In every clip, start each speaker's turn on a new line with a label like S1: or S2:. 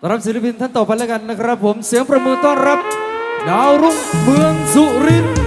S1: ต้อนรับศิลปินท่านต่อไปแล้วกันนะครับ ผมเสียงประมือต้อนรับ ดาวรุ่งเมืองสุรินทร์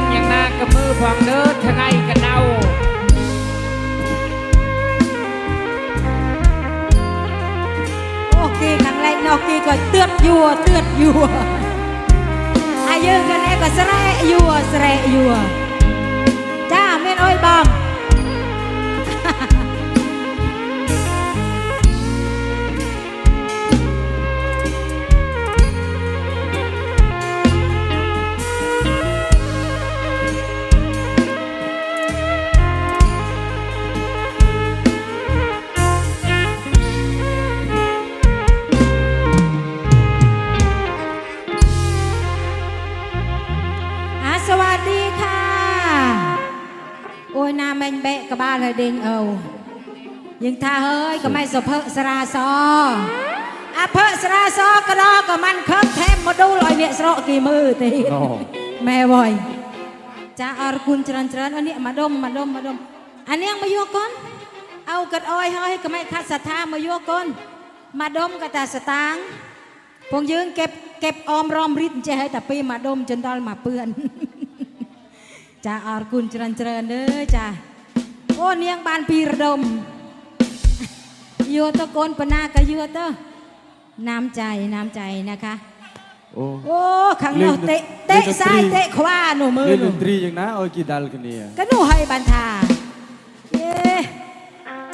S2: มอย่างนากระมือ
S1: พองเดินทางไงกันเนา
S2: โอเคครั้งแรนอกกีก็เตือดยัวเตือดยัวอายุกันเอก็สระยัวสระยัวจ้าเม่นอ้อยบอม នៅដេញអូយើងថាហើយកុំឲ្យសុភៈស្រាសអភៈស្រាសក៏ដល់ក៏មិនខឹកថែមម៉ូឌូលឲ្យអ្នកស្រកគេមើលទេម៉ែវយចាអរគុណច្រើនច្រើនអូនេះម្ដុំម្ដុំម្ដុំអានាងមកយកកូនអូ
S1: កាត់
S2: អយហើយកុំឲ្យខាត់សថាមកយកកូនម្ដុំក៏តែសតាងពួកយើងកេបកេបអមរមរិទ្ធចេះឲ្យតែពីម្ដុំចន្ទល់មកពឿនចាអរគុណច្រើនច្រើនអើយចាามายั่วก่อนมาดมกระตาสตางค์พงยืงเก็บเก็บออมรอมริดจะให้แต่ปีมาดมจนดอลมาเปื้อนจ้าอารคุณเจริญเจริญเด้อจ้าโอ้เนียงบานปีระดมยัวตะโกนปนากะยัวเตอน้ำใจน้ำใจนะคะ
S1: โอ้
S2: โอ้ขังนอกเตะเตะซ้ายเตะขวาหนูมือ
S1: เล่น
S2: ห
S1: ด
S2: นู
S1: นตรีอย่างนะโอ้ยกี่ดัลกันเนี่ย
S2: ก็หนูให้บันทาเย้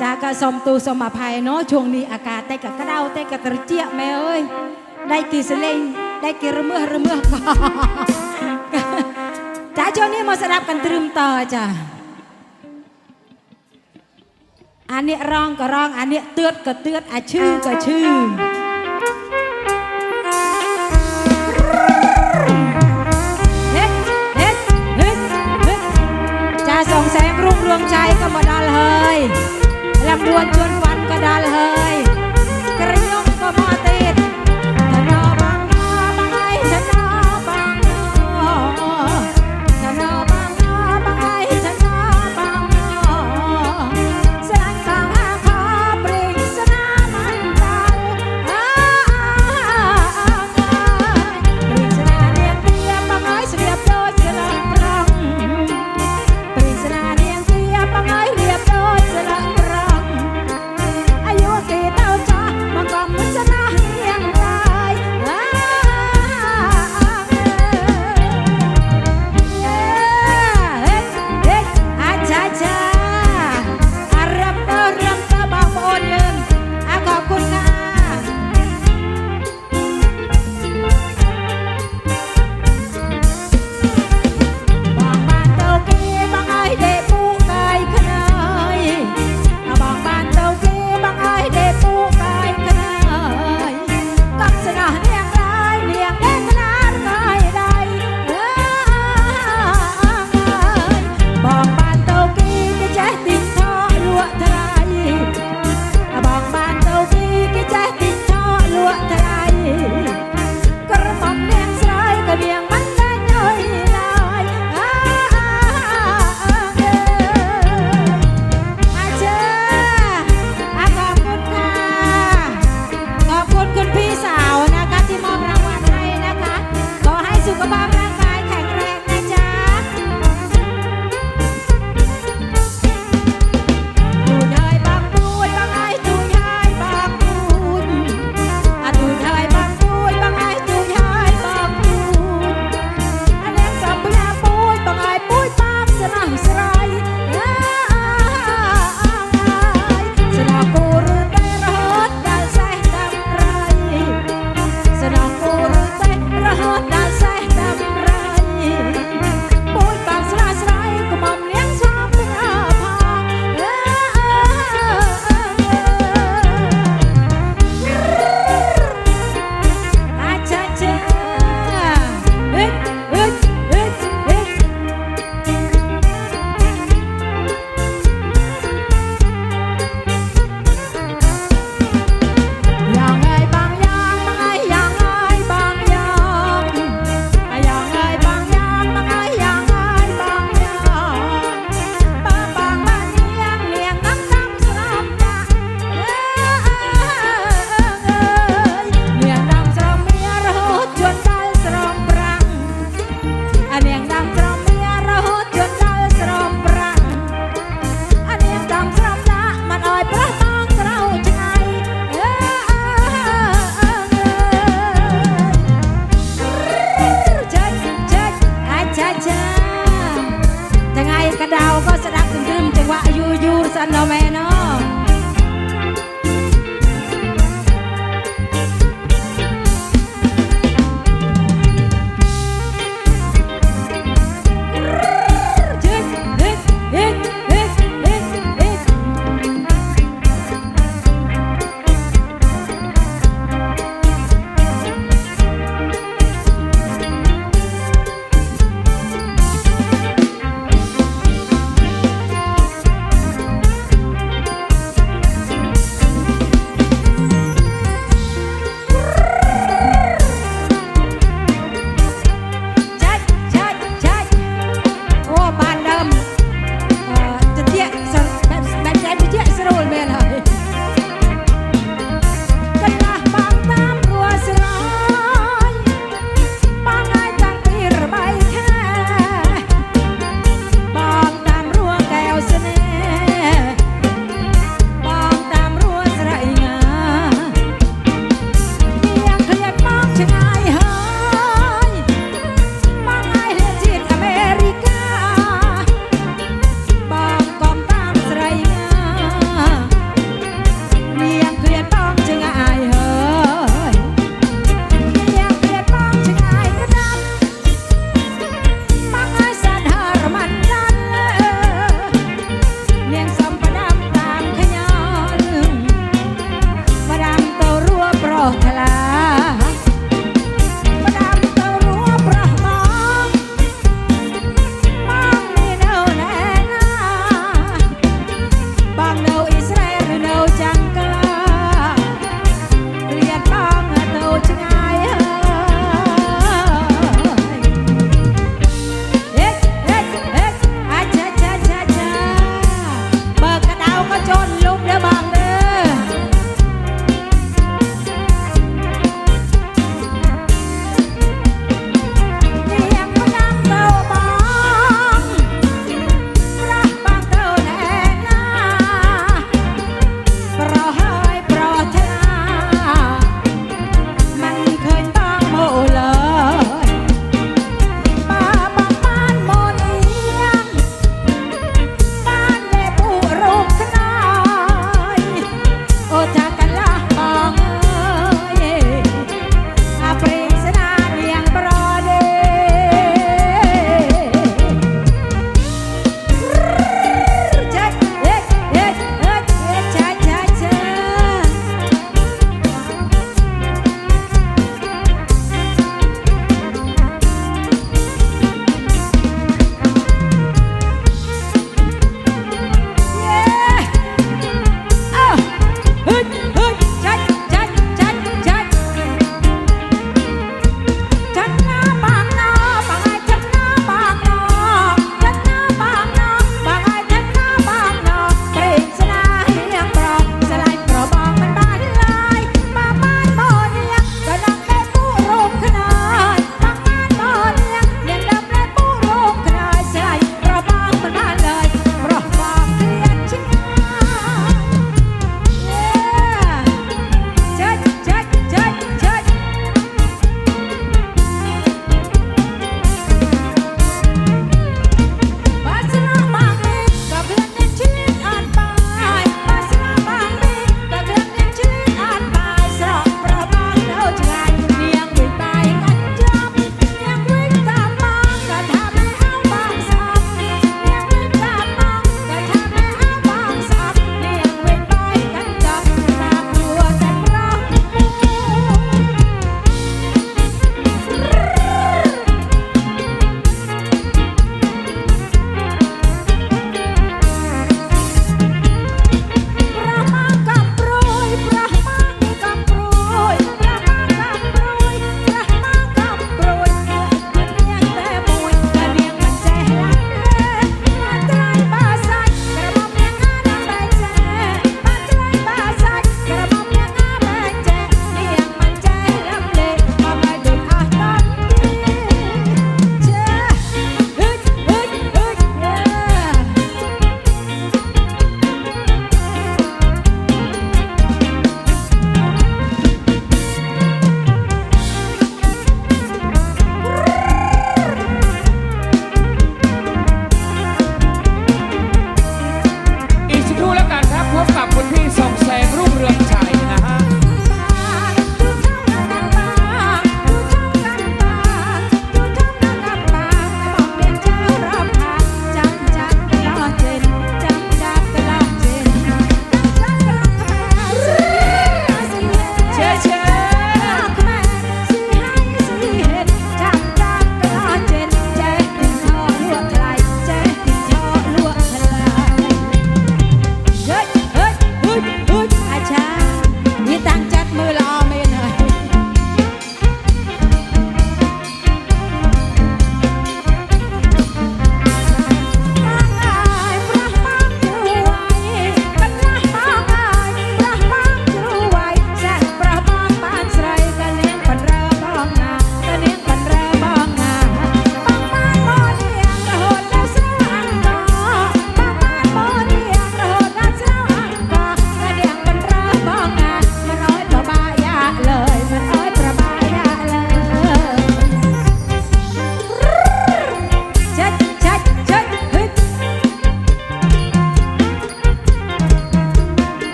S2: จากกะสมตูสมอภัยเนาะช่วงนี้อากาศเตะกะกระเดาเตะกะกระเจี๊ยบแม่เอ้ย
S1: ได้กี่สเลงได้กี่ระเมื่อระเมื่อก่อนจ้าช่วงนี้มาสดับกันตรึมต่อจ้ะ อันนี้ร้องก็ร้องอันนี้เตือดก็เตือดอะชื่อก็ชื่อจ่าส่องแสงรุ่งเรืองใจก็มาดัลเฮยลำดวนชวนฟันก็ดัลเฮย